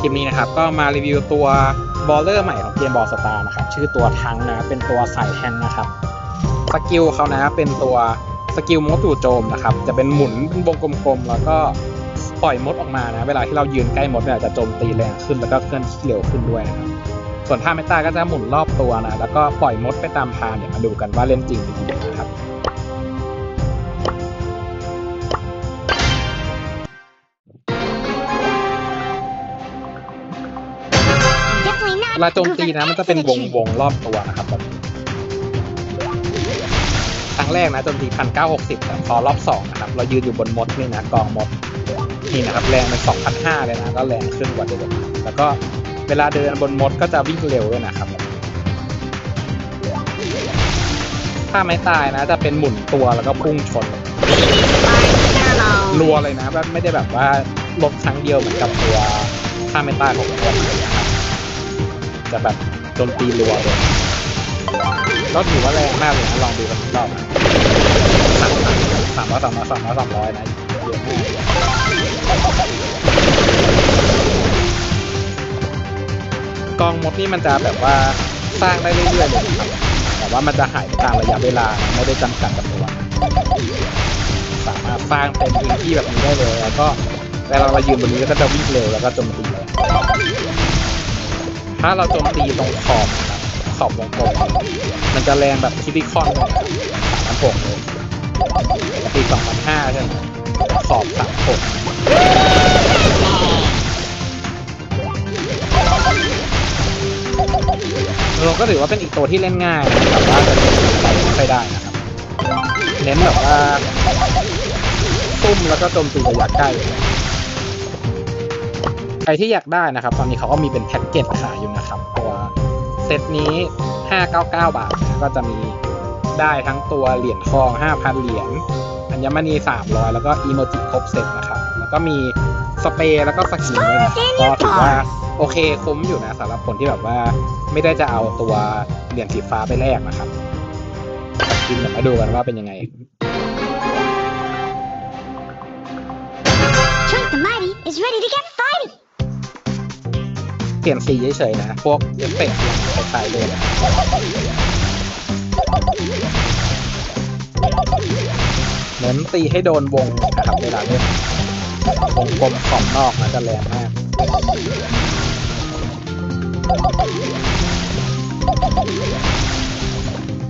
คลิปนี้นะครับ ก็มารีวิวตัวบอลเลอร์ใหม่ของเกมบอลสตาร์นะครับ ชื่อตัวทังนะเป็นตัวสายแทงนะครับสกิลเขานะเป็นตัวสกิลมดจู่โจมนะครับ จะเป็นหมุนเป็นวงกลมๆแล้วก็ปล่อยมดออกมานะ เวลาที่เรายืนใกล้มดเนี่ยจะโจมตีแรงขึ้นแล้วก็เคลื่อนที่เร็วขึ้นด้วยนะครับส่วนท่าเมตาก็จะหมุนรอบตัวนะแล้วก็ปล่อยมดไปตามทางเนี่ยมาดูกันว่าเล่นจริงหรือ เวลาโจมตีนะมันจะเป็นวงวงรอบตัวนะครับแบบครั้งแรกนะโจมตีพันเก้าหกสิบแต่พอรอบสองนะครับ เรายืนอยู่บนมดนี่นะกองมดนี่นะครับแรงเป็นสองพันห้าเลยนะก็แรงขึ้นกว่าเดิมแล้วก็เวลาเดินบนมดก็จะวิ่งเร็วด้วยนะครับถ้าไม่ตายนะ จะเป็นหมุนตัวแล้วก็พุ่งชนรัวเลยนะแบบไม่ได้แบบว่าลบครั้งเดียวเหมือนกับตัวถ้าไม่ตายของตัว จะแบบโจมตีรัวเลยก็ถือว่าแรงมากเลยนะลองดูกันอีกรอบนะสามสามร้อยสามร้อยสามร้อยสามร้อยนะเยอะมากกองมดนี่มันจะแบบว่าสร้างได้เรื่อยๆเลยนะครับแต่ว่ามันจะหายไปตามระยะเวลาไม่ได้จำกัดจำนวนสามารถสร้างเป็นพื้นที่แบบนี้ได้เลย แล้วก็เวลาเรายืนบนนี้ก็จะวิ่งเร็วแล้วก็โจมตีเลย ถ้าเราโจมตีตรงขอบครับขอบวงกลมมันจะแรงแบบคิติคอนเลยสามพันหกเลยปกติสองพันห้าใช่ไหมขอบสามหกเราก็ถือว่าเป็นอีกตัวที่เล่นง่ายแต่ว่าจะเล่นไปไม่ค่อยได้นะครับ เน้นแบบว่าตุ้มแล้วก็โจมตีระยะใกล้ รที่อยากได้นะครับ ตอนนี้เขาก็มีเป็นแพ็กเกจขายอยู่นะครับ ตัวเซตนี้ 599 บาทนะก็จะมีได้ทั้งตัวเหรียญทอง 5,000 เหรียญอัญมณี 300 แล้วก็อีโมจิครบเซตนะครับ แล้วก็มีสเปรย์แล้วก็สกินด้วยนะครับก็ถือว่าโอเคคุ้มอยู่นะสำหรับคนที่แบบว่าไม่ได้จะเอาตัวเหรียญสีฟ้าไปแลกนะครับสกินเดี๋ยวมาดูกันว่าเป็นยังไง Trunk the Mighty is ready to get fighty. เปลี่ยนสีเฉยๆนะ พวกเอฟเฟกต์คล้ายเลยเน้นตีให้โดนวงนะครับเวลาเล่นวงกลมขอบนอกนะจะแรงมาก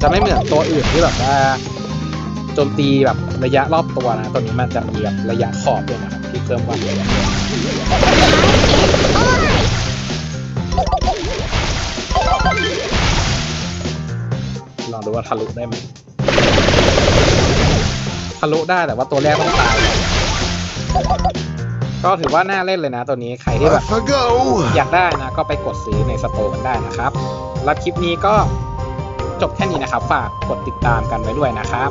จะไม่เหมือนตัวอื่นที่แบบว่าโจมตีแบบระยะรอบตัวนะ ตัวนี้มันจะมีแบบระยะขอบด้วยนะครับที่เพิ่มความ ดูว่าทะลุได้ไหมทะลุได้แต่ว่าตัวแรกต้องตาย ก็ถือว่าน่าเล่นเลยนะตัวนี้ใครที่แบบ Off I go! อยากได้นะ ก็ไปกดซื้อในสโตร์กันได้นะครับแล้วคลิปนี้ก็จบแค่นี้นะครับ ฝากกดติดตามกันไว้ด้วยนะครับ